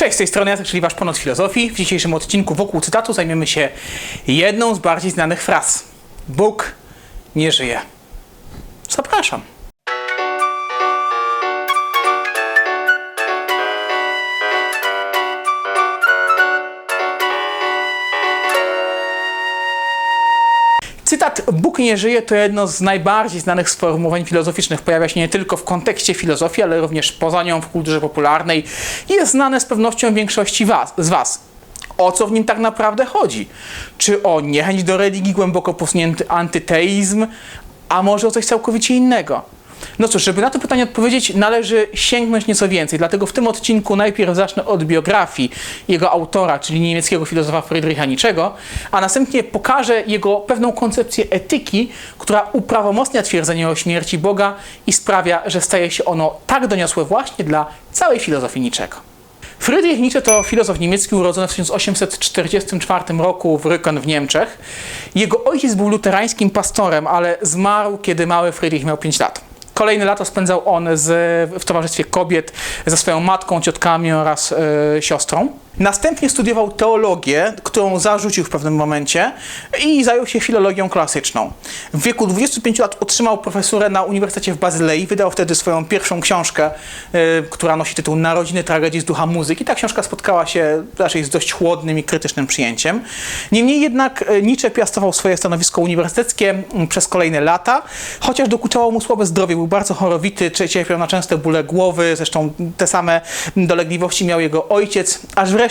Cześć, z tej strony Jacek, czyli Wasz ponoć filozofii. W dzisiejszym odcinku wokół cytatu zajmiemy się jedną z bardziej znanych fraz. Bóg nie żyje. Zapraszam. Cytat Bóg nie żyje to jedno z najbardziej znanych sformułowań filozoficznych. Pojawia się nie tylko w kontekście filozofii, ale również poza nią w kulturze popularnej jest znane z pewnością większości was, z Was. O co w nim tak naprawdę chodzi? Czy o niechęć do religii, głęboko posunięty antyteizm, a może o coś całkowicie innego? No cóż, żeby na to pytanie odpowiedzieć, należy sięgnąć nieco więcej. Dlatego w tym odcinku najpierw zacznę od biografii jego autora, czyli niemieckiego filozofa Friedricha Nietzschego, a następnie pokażę jego pewną koncepcję etyki, która uprawomocnia twierdzenie o śmierci Boga i sprawia, że staje się ono tak doniosłe właśnie dla całej filozofii Nietzschego. Friedrich Nietzsche to filozof niemiecki urodzony w 1844 roku w Rücken w Niemczech. Jego ojciec był luterańskim pastorem, ale zmarł, kiedy mały Friedrich miał 5 lat. Kolejne lata spędzał on z, w towarzystwie kobiet ze swoją matką, ciotkami oraz e, siostrą. Następnie studiował teologię, którą zarzucił w pewnym momencie i zajął się filologią klasyczną. W wieku 25 lat otrzymał profesurę na Uniwersytecie w Bazylei. Wydał wtedy swoją pierwszą książkę, y, która nosi tytuł Narodziny tragedii z ducha muzyki. Ta książka spotkała się raczej z dość chłodnym i krytycznym przyjęciem. Niemniej jednak y, Nietzsche piastował swoje stanowisko uniwersyteckie y, przez kolejne lata, chociaż dokuczało mu słabe zdrowie. Był bardzo chorowity, cierpiał na częste bóle głowy, zresztą te same dolegliwości miał jego ojciec, aż wreszcie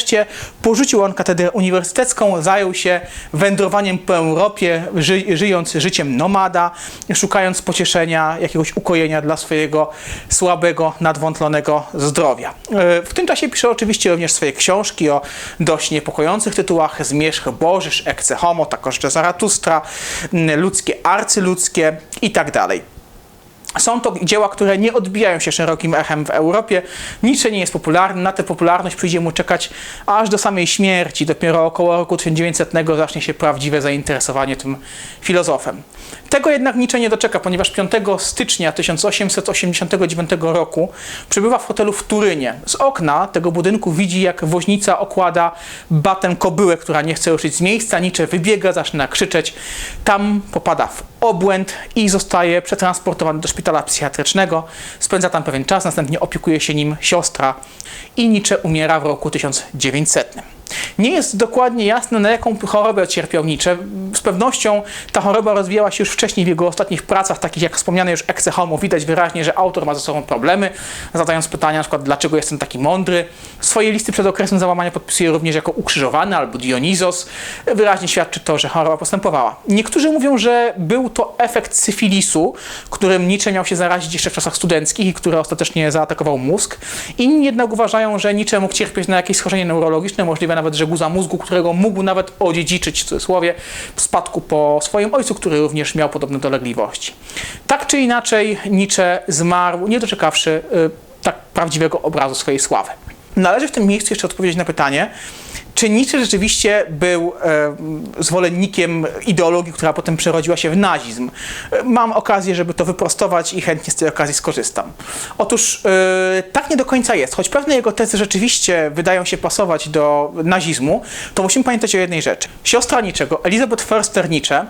porzucił on katedrę uniwersytecką, zajął się wędrowaniem po Europie, ży, żyjąc życiem nomada, szukając pocieszenia, jakiegoś ukojenia dla swojego słabego, nadwątlonego zdrowia. E, w tym czasie pisze oczywiście również swoje książki o dość niepokojących tytułach Zmierzch Bożysz, Ecce Homo, także Zaratustra, Ludzkie Arcyludzkie i tak. Są to dzieła, które nie odbijają się szerokim echem w Europie. Nietzsche nie jest popularny, na tę popularność przyjdzie mu czekać aż do samej śmierci. Dopiero około roku 1900 zacznie się prawdziwe zainteresowanie tym filozofem. Tego jednak Nietzsche nie doczeka, ponieważ 5 stycznia 1889 roku przybywa w hotelu w Turynie. Z okna tego budynku widzi, jak woźnica okłada batem kobyłę, która nie chce ruszyć z miejsca. Nietzsche wybiega, zaczyna krzyczeć. Tam popada w obłęd i zostaje przetransportowany do szpitala psychiatrycznego. Spędza tam pewien czas, następnie opiekuje się nim siostra i Nietzsche umiera w roku 1900. Nie jest dokładnie jasne, na jaką chorobę cierpiał Nietzsche. Z pewnością ta choroba rozwijała się już wcześniej w jego ostatnich pracach, takich jak wspomniane już Ecce Homo. Widać wyraźnie, że autor ma ze sobą problemy, zadając pytania na przykład, dlaczego jestem taki mądry. Swoje listy przed okresem załamania podpisuje również jako ukrzyżowany albo Dionizos. Wyraźnie świadczy to, że choroba postępowała. Niektórzy mówią, że był to efekt syfilisu, którym Nietzsche miał się zarazić jeszcze w czasach studenckich i który ostatecznie zaatakował mózg. Inni jednak uważają, że Nietzsche mógł cierpieć na jakieś schorzenie neurologiczne, możliwe nawet, że guza mózgu, którego mógł nawet odziedziczyć w cudzysłowie w spadku po swoim ojcu, który również miał podobne dolegliwości. Tak czy inaczej Nietzsche zmarł, nie doczekawszy y, tak prawdziwego obrazu swojej sławy. Należy w tym miejscu jeszcze odpowiedzieć na pytanie, czy Nietzsche rzeczywiście był e, zwolennikiem ideologii, która potem przerodziła się w nazizm? Mam okazję, żeby to wyprostować i chętnie z tej okazji skorzystam. Otóż e, tak nie do końca jest. Choć pewne jego tezy rzeczywiście wydają się pasować do nazizmu, to musimy pamiętać o jednej rzeczy. Siostra Niczego, Elizabeth Förster Nietzsche, e,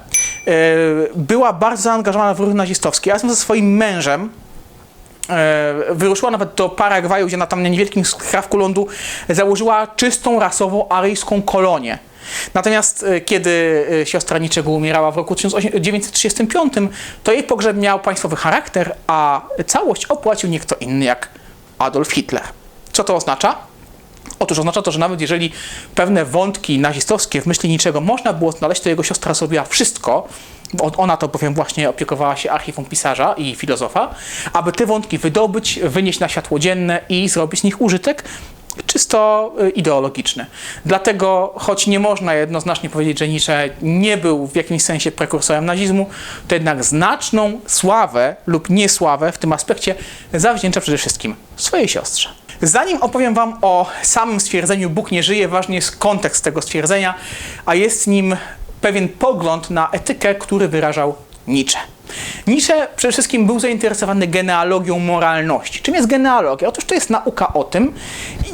była bardzo zaangażowana w ruch nazistowski, razem ze swoim mężem, wyruszyła nawet do Paragwaju, gdzie na tam niewielkim skrawku lądu założyła czystą rasową aryjską kolonię. Natomiast e, kiedy e, siostra Niczego umierała w roku 1935, to jej pogrzeb miał państwowy charakter, a całość opłacił nie kto inny jak Adolf Hitler. Co to oznacza? Otóż oznacza to, że nawet jeżeli pewne wątki nazistowskie w myśli niczego można było znaleźć, to jego siostra zrobiła wszystko, ona to bowiem właśnie opiekowała się archiwum pisarza i filozofa, aby te wątki wydobyć, wynieść na światło dzienne i zrobić z nich użytek czysto y, ideologiczny. Dlatego, choć nie można jednoznacznie powiedzieć, że Nietzsche nie był w jakimś sensie prekursorem nazizmu, to jednak znaczną sławę lub niesławę w tym aspekcie zawdzięcza przede wszystkim swojej siostrze. Zanim opowiem Wam o samym stwierdzeniu Bóg nie żyje, ważny jest kontekst tego stwierdzenia, a jest nim pewien pogląd na etykę, który wyrażał Nietzsche. Nietzsche przede wszystkim był zainteresowany genealogią moralności. Czym jest genealogia? Otóż to jest nauka o tym,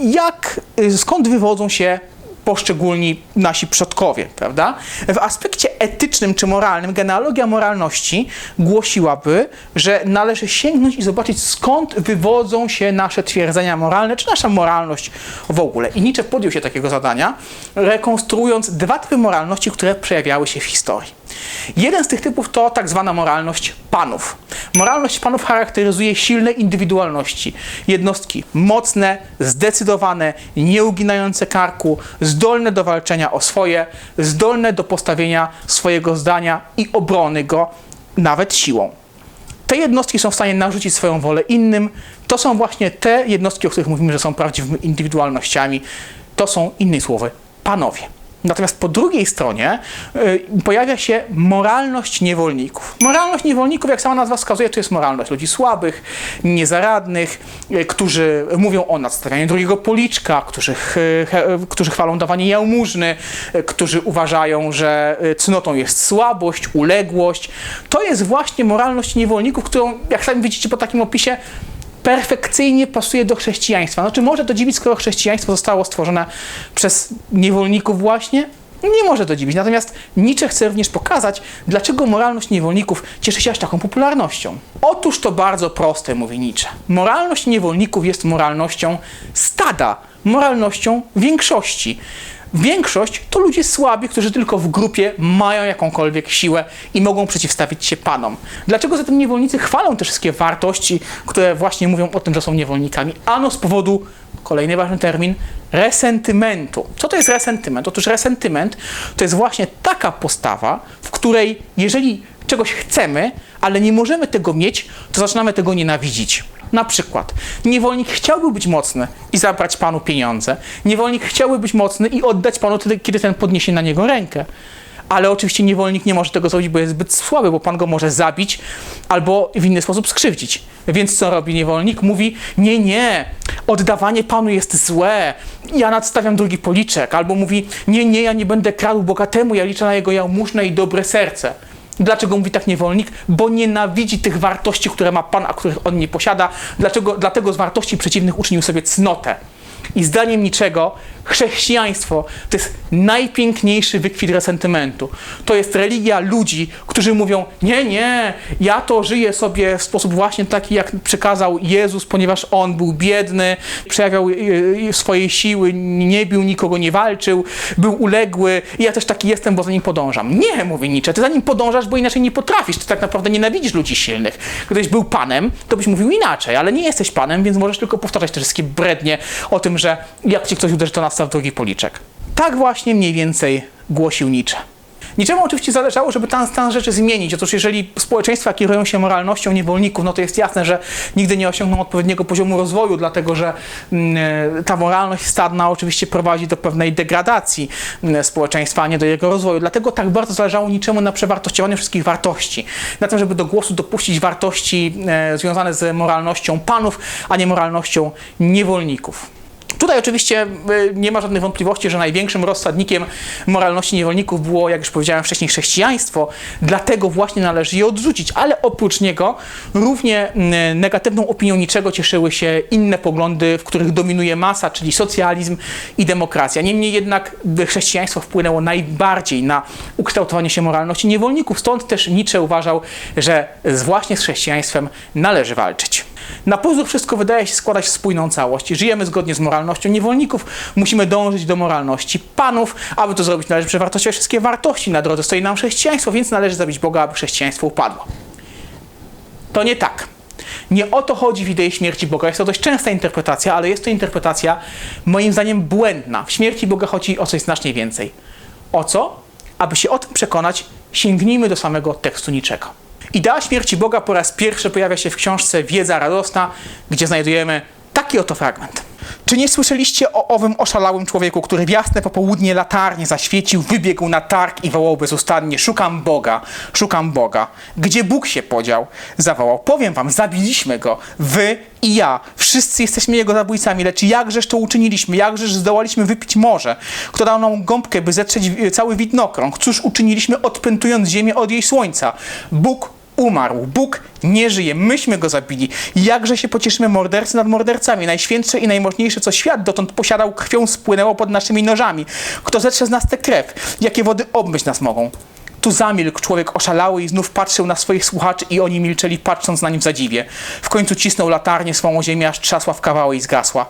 jak, y, skąd wywodzą się poszczególni nasi przodkowie, prawda? W aspekcie etycznym czy moralnym genealogia moralności głosiłaby, że należy sięgnąć i zobaczyć skąd wywodzą się nasze twierdzenia moralne, czy nasza moralność w ogóle. I Nietzsche podjął się takiego zadania, rekonstruując dwa typy moralności, które przejawiały się w historii. Jeden z tych typów to tak zwana moralność panów. Moralność panów charakteryzuje silne indywidualności. Jednostki mocne, zdecydowane, nieuginające karku, zdolne do walczenia o swoje, zdolne do postawienia swojego zdania i obrony go nawet siłą. Te jednostki są w stanie narzucić swoją wolę innym. To są właśnie te jednostki, o których mówimy, że są prawdziwymi indywidualnościami. To są, innymi słowy, panowie. Natomiast po drugiej stronie y, pojawia się moralność niewolników. Moralność niewolników, jak sama nazwa wskazuje, to jest moralność ludzi słabych, niezaradnych, y, którzy mówią o nadstawianiu drugiego policzka, którzy, którzy chwalą dawanie jałmużny, y, którzy uważają, że cnotą jest słabość, uległość. To jest właśnie moralność niewolników, którą, jak sami widzicie po takim opisie, perfekcyjnie pasuje do chrześcijaństwa. Znaczy może to dziwić, skoro chrześcijaństwo zostało stworzone przez niewolników właśnie? Nie może to dziwić. Natomiast Nietzsche chce również pokazać, dlaczego moralność niewolników cieszy się aż taką popularnością. Otóż to bardzo proste, mówi Nietzsche. Moralność niewolników jest moralnością stada, moralnością większości. Większość to ludzie słabi, którzy tylko w grupie mają jakąkolwiek siłę i mogą przeciwstawić się panom. Dlaczego zatem niewolnicy chwalą te wszystkie wartości, które właśnie mówią o tym, że są niewolnikami? Ano z powodu, kolejny ważny termin, resentymentu. Co to jest resentyment? Otóż resentyment to jest właśnie taka postawa, w której jeżeli czegoś chcemy, ale nie możemy tego mieć, to zaczynamy tego nienawidzić. Na przykład, niewolnik chciałby być mocny i zabrać panu pieniądze. Niewolnik chciałby być mocny i oddać panu wtedy, kiedy ten podniesie na niego rękę. Ale oczywiście niewolnik nie może tego zrobić, bo jest zbyt słaby, bo pan go może zabić albo w inny sposób skrzywdzić. Więc co robi niewolnik? Mówi: Nie, nie, oddawanie panu jest złe, ja nadstawiam drugi policzek. Albo mówi: Nie, nie, ja nie będę kradł bogatemu, ja liczę na jego jałmużnę i dobre serce. Dlaczego mówi tak niewolnik? Bo nienawidzi tych wartości, które ma Pan, a których on nie posiada. Dlaczego? Dlatego z wartości przeciwnych uczynił sobie cnotę. I zdaniem niczego chrześcijaństwo to jest najpiękniejszy wykwit resentymentu. To jest religia ludzi, którzy mówią: Nie, nie, ja to żyję sobie w sposób właśnie taki, jak przekazał Jezus, ponieważ on był biedny, przejawiał y, y, swojej siły, nie bił nikogo, nie walczył, był uległy. I ja też taki jestem, bo za nim podążam. Nie, mówi Nietzsche, ty za nim podążasz, bo inaczej nie potrafisz. Ty tak naprawdę nienawidzisz ludzi silnych. Gdybyś był panem, to byś mówił inaczej, ale nie jesteś panem, więc możesz tylko powtarzać te wszystkie brednie o tym, że jak ci ktoś uderzy, to nastaw drugi policzek. Tak właśnie mniej więcej głosił Nietzsche. Niczemu oczywiście zależało, żeby ten stan rzeczy zmienić. Otóż jeżeli społeczeństwa kierują się moralnością niewolników, no to jest jasne, że nigdy nie osiągną odpowiedniego poziomu rozwoju, dlatego że mm, ta moralność stadna oczywiście prowadzi do pewnej degradacji mm, społeczeństwa, a nie do jego rozwoju. Dlatego tak bardzo zależało niczemu na przewartościowaniu wszystkich wartości. Na tym, żeby do głosu dopuścić wartości e, związane z moralnością panów, a nie moralnością niewolników. Tutaj oczywiście y, nie ma żadnych wątpliwości, że największym rozsadnikiem moralności niewolników było, jak już powiedziałem wcześniej, chrześcijaństwo, dlatego właśnie należy je odrzucić, ale oprócz niego równie y, negatywną opinią niczego cieszyły się inne poglądy, w których dominuje masa, czyli socjalizm i demokracja. Niemniej jednak chrześcijaństwo wpłynęło najbardziej na ukształtowanie się moralności niewolników, stąd też Nietzsche uważał, że właśnie z chrześcijaństwem należy walczyć. Na pozór wszystko wydaje się składać w spójną całość. Żyjemy zgodnie z moralnością niewolników, musimy dążyć do moralności panów. Aby to zrobić, należy przewartościować wszystkie wartości. Na drodze stoi nam chrześcijaństwo, więc należy zabić Boga, aby chrześcijaństwo upadło. To nie tak. Nie o to chodzi w idei śmierci Boga. Jest to dość częsta interpretacja, ale jest to interpretacja moim zdaniem błędna. W śmierci Boga chodzi o coś znacznie więcej. O co? Aby się o tym przekonać, sięgnijmy do samego tekstu niczego. Idea śmierci Boga po raz pierwszy pojawia się w książce Wiedza Radosna, gdzie znajdujemy taki oto fragment. Czy nie słyszeliście o owym oszalałym człowieku, który w jasne popołudnie latarnie zaświecił, wybiegł na targ i wołał bezustannie: Szukam Boga, szukam Boga. Gdzie Bóg się podział? Zawołał: Powiem wam, zabiliśmy go, wy i ja. Wszyscy jesteśmy jego zabójcami, lecz jakżeż to uczyniliśmy, jakżeż zdołaliśmy wypić morze, kto dał nam gąbkę, by zetrzeć cały widnokrąg. Cóż uczyniliśmy, odpętując ziemię od jej słońca? Bóg umarł. Bóg nie żyje. Myśmy go zabili. Jakże się pocieszymy mordercy nad mordercami. Najświętsze i najmożniejsze, co świat dotąd posiadał, krwią spłynęło pod naszymi nożami. Kto zetrze z nas tę krew? Jakie wody obmyć nas mogą? Tu zamilkł człowiek oszalały i znów patrzył na swoich słuchaczy i oni milczeli, patrząc na nim w zadziwie. W końcu cisnął latarnię swą ziemię, aż trzasła w kawały i zgasła.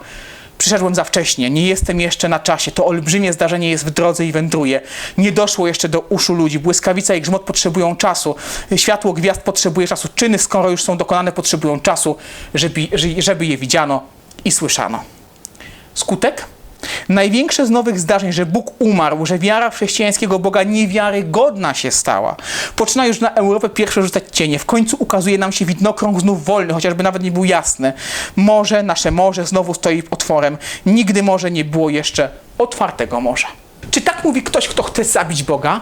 Przyszedłem za wcześnie, nie jestem jeszcze na czasie. To olbrzymie zdarzenie jest w drodze i wędruje. Nie doszło jeszcze do uszu ludzi. Błyskawica i grzmot potrzebują czasu. Światło gwiazd potrzebuje czasu. Czyny, skoro już są dokonane, potrzebują czasu, żeby, żeby je widziano i słyszano. Skutek? Największe z nowych zdarzeń, że Bóg umarł, że wiara chrześcijańskiego Boga niewiarygodna się stała. Poczyna już na Europę pierwsze rzucać cienie. W końcu ukazuje nam się widnokrąg znów wolny, chociażby nawet nie był jasny. Morze, nasze morze znowu stoi otworem. Nigdy morze nie było jeszcze otwartego morza. Czy tak mówi ktoś, kto chce zabić Boga?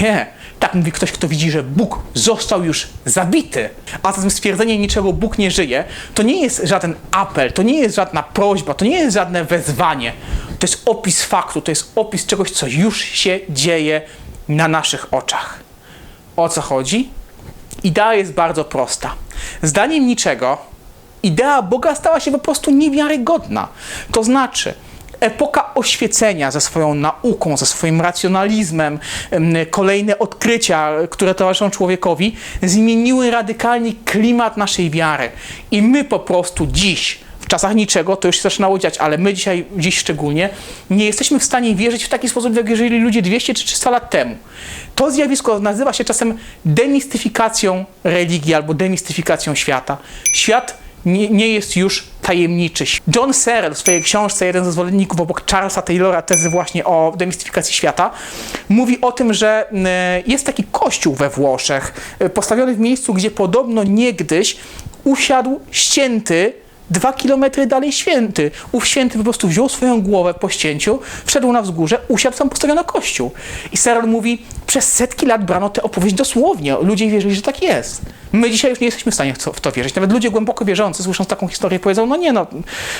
Nie. Tak mówi ktoś, kto widzi, że Bóg został już zabity. A zatem stwierdzenie niczego Bóg nie żyje, to nie jest żaden apel, to nie jest żadna prośba, to nie jest żadne wezwanie. To jest opis faktu, to jest opis czegoś, co już się dzieje na naszych oczach. O co chodzi? Idea jest bardzo prosta. Zdaniem niczego, idea Boga stała się po prostu niewiarygodna. To znaczy, epoka oświecenia ze swoją nauką, ze swoim racjonalizmem, kolejne odkrycia, które towarzyszą człowiekowi, zmieniły radykalnie klimat naszej wiary. I my po prostu dziś, w czasach niczego, to już się zaczynało dziać, ale my dzisiaj, dziś szczególnie, nie jesteśmy w stanie wierzyć w taki sposób, jak wierzyli ludzie 200 czy 300 lat temu. To zjawisko nazywa się czasem demistyfikacją religii albo demistyfikacją świata. Świat nie, nie jest już tajemniczy. John Searle w swojej książce, jeden ze zwolenników obok Charlesa Taylora, tezy właśnie o demistyfikacji świata, mówi o tym, że e, jest taki kościół we Włoszech, e, postawiony w miejscu, gdzie podobno niegdyś usiadł ścięty dwa kilometry dalej święty. Ów święty po prostu wziął swoją głowę po ścięciu, wszedł na wzgórze, usiadł, tam postawiono kościół. I Serol mówi, przez setki lat brano tę opowieść dosłownie. Ludzie wierzyli, że tak jest. My dzisiaj już nie jesteśmy w stanie w to wierzyć. Nawet ludzie głęboko wierzący, słysząc taką historię, powiedzą, no nie no,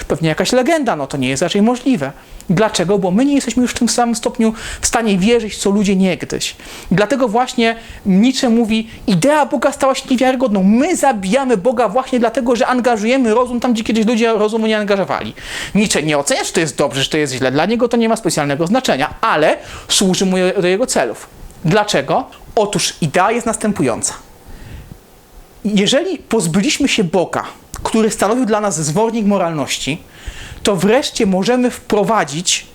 pewnie jakaś legenda, no to nie jest raczej możliwe. Dlaczego? Bo my nie jesteśmy już w tym samym stopniu w stanie wierzyć, co ludzie niegdyś. Dlatego właśnie Nietzsche mówi, idea Boga stała się niewiarygodną. My zabijamy Boga właśnie dlatego, że angażujemy rozum tam, gdzie kiedyś ludzie rozumu nie angażowali. Nietzsche nie ocenia, czy to jest dobrze, czy to jest źle. Dla niego to nie ma specjalnego znaczenia, ale służy mu do jego celów. Dlaczego? Otóż idea jest następująca. Jeżeli pozbyliśmy się Boga, który stanowił dla nas zwornik moralności, to wreszcie możemy wprowadzić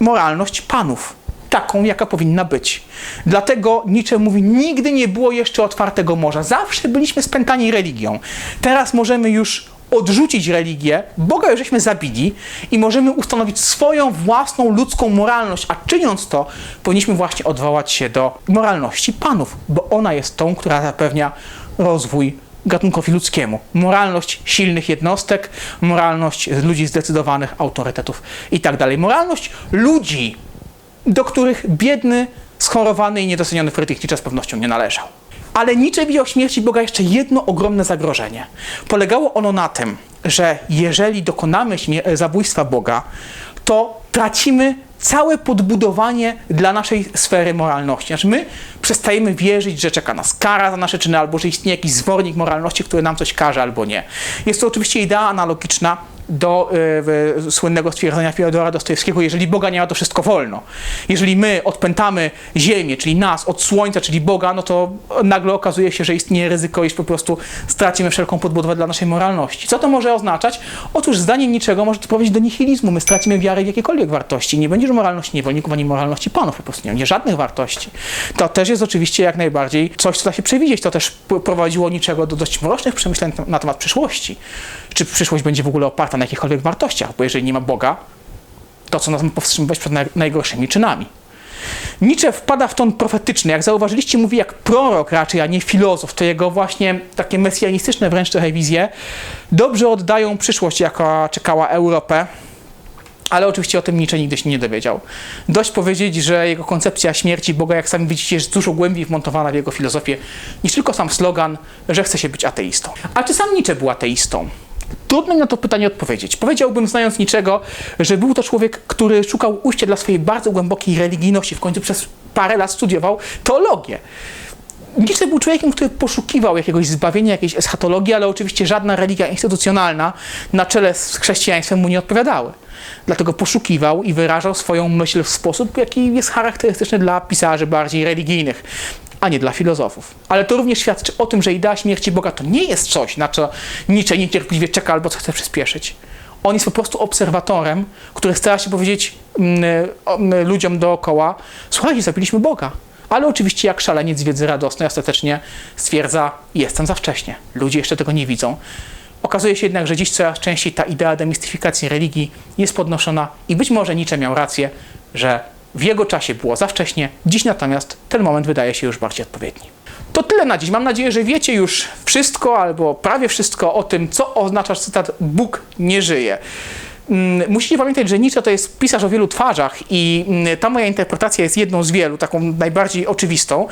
moralność panów, taką, jaka powinna być. Dlatego Nietzsche mówi, nigdy nie było jeszcze otwartego morza, zawsze byliśmy spętani religią. Teraz możemy już odrzucić religię, Boga już żeśmy zabili i możemy ustanowić swoją własną ludzką moralność, a czyniąc to, powinniśmy właśnie odwołać się do moralności panów, bo ona jest tą, która zapewnia rozwój gatunkowi ludzkiemu. Moralność silnych jednostek, moralność ludzi zdecydowanych, autorytetów i tak dalej. Moralność ludzi, do których biedny, schorowany i niedoceniony Friedrich Nietzsche z pewnością nie należał. Ale Nietzsche widział śmierci Boga jeszcze jedno ogromne zagrożenie. Polegało ono na tym, że jeżeli dokonamy zabójstwa Boga, to tracimy całe podbudowanie dla naszej sfery moralności. Znaczy my przestajemy wierzyć, że czeka nas kara za nasze czyny, albo że istnieje jakiś zwornik moralności, który nam coś każe, albo nie. Jest to oczywiście idea analogiczna do y, słynnego stwierdzenia Fiodora Dostojewskiego, jeżeli Boga nie ma, to wszystko wolno. Jeżeli my odpętamy Ziemię, czyli nas, od Słońca, czyli Boga, no to nagle okazuje się, że istnieje ryzyko, iż po prostu stracimy wszelką podbudowę dla naszej moralności. Co to może oznaczać? Otóż zdaniem niczego może to prowadzić do nihilizmu. My stracimy wiarę w jakiekolwiek wartości. Nie będzie już moralności niewolników, ani moralności panów, po prostu nie będzie żadnych wartości. To też jest oczywiście jak najbardziej coś, co da się przewidzieć. To też prowadziło niczego do dość mrocznych przemyśleń na temat przyszłości. Czy przyszłość będzie w ogóle oparta na jakichkolwiek wartościach, bo jeżeli nie ma Boga, to co nas ma powstrzymywać przed najgorszymi czynami. Nietzsche wpada w ton profetyczny. Jak zauważyliście, mówi jak prorok raczej, a nie filozof. To jego właśnie takie mesjanistyczne wręcz trochę wizje dobrze oddają przyszłość, jaka czekała Europę. Ale oczywiście o tym Nietzsche nigdy się nie dowiedział. Dość powiedzieć, że jego koncepcja śmierci Boga, jak sami widzicie, jest dużo głębiej wmontowana w jego filozofię niż tylko sam slogan, że chce się być ateistą. A czy sam Nietzsche był ateistą? Trudno mi na to pytanie odpowiedzieć. Powiedziałbym, znając niczego, że był to człowiek, który szukał ujścia dla swojej bardzo głębokiej religijności. W końcu przez parę lat studiował teologię. Nietzsche był człowiekiem, który poszukiwał jakiegoś zbawienia, jakiejś eschatologii, ale oczywiście żadna religia instytucjonalna na czele z chrześcijaństwem mu nie odpowiadały. Dlatego poszukiwał i wyrażał swoją myśl w sposób, jaki jest charakterystyczny dla pisarzy bardziej religijnych, a nie dla filozofów. Ale to również świadczy o tym, że idea śmierci Boga to nie jest coś, na co Nietzsche niecierpliwie czeka albo co chce przyspieszyć. On jest po prostu obserwatorem, który stara się powiedzieć mm, mm, ludziom dookoła: Słuchajcie, zabiliśmy Boga. Ale oczywiście, jak szaleniec wiedzy radosnej, ostatecznie stwierdza: Jestem za wcześnie. Ludzie jeszcze tego nie widzą. Okazuje się jednak, że dziś coraz częściej ta idea demistyfikacji religii jest podnoszona i być może Nietzsche miał rację, że w jego czasie było za wcześnie, dziś natomiast ten moment wydaje się już bardziej odpowiedni. To tyle na dziś. Mam nadzieję, że wiecie już wszystko albo prawie wszystko o tym, co oznacza cytat Bóg nie żyje. Mm, Musicie pamiętać, że Nietzsche to jest pisarz o wielu twarzach i mm, ta moja interpretacja jest jedną z wielu, taką najbardziej oczywistą,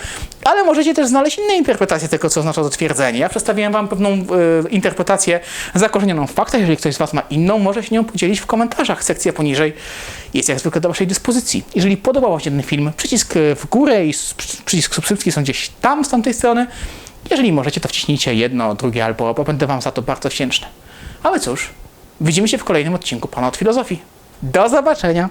ale możecie też znaleźć inne interpretacje tego, co oznacza to twierdzenie. Ja przedstawiłem wam pewną e, interpretację zakorzenioną w faktach. Jeżeli ktoś z was ma inną, może się nią podzielić w komentarzach. Sekcja poniżej jest jak zwykle do waszej dyspozycji. Jeżeli podobał wam się ten film, przycisk e, w górę i przycisk subskrypcji są gdzieś tam, z tamtej strony. Jeżeli możecie, to wciśnijcie jedno, drugie albo, bo będę wam za to bardzo wdzięczny. Ale cóż, widzimy się w kolejnym odcinku Pana od Filozofii. Do zobaczenia!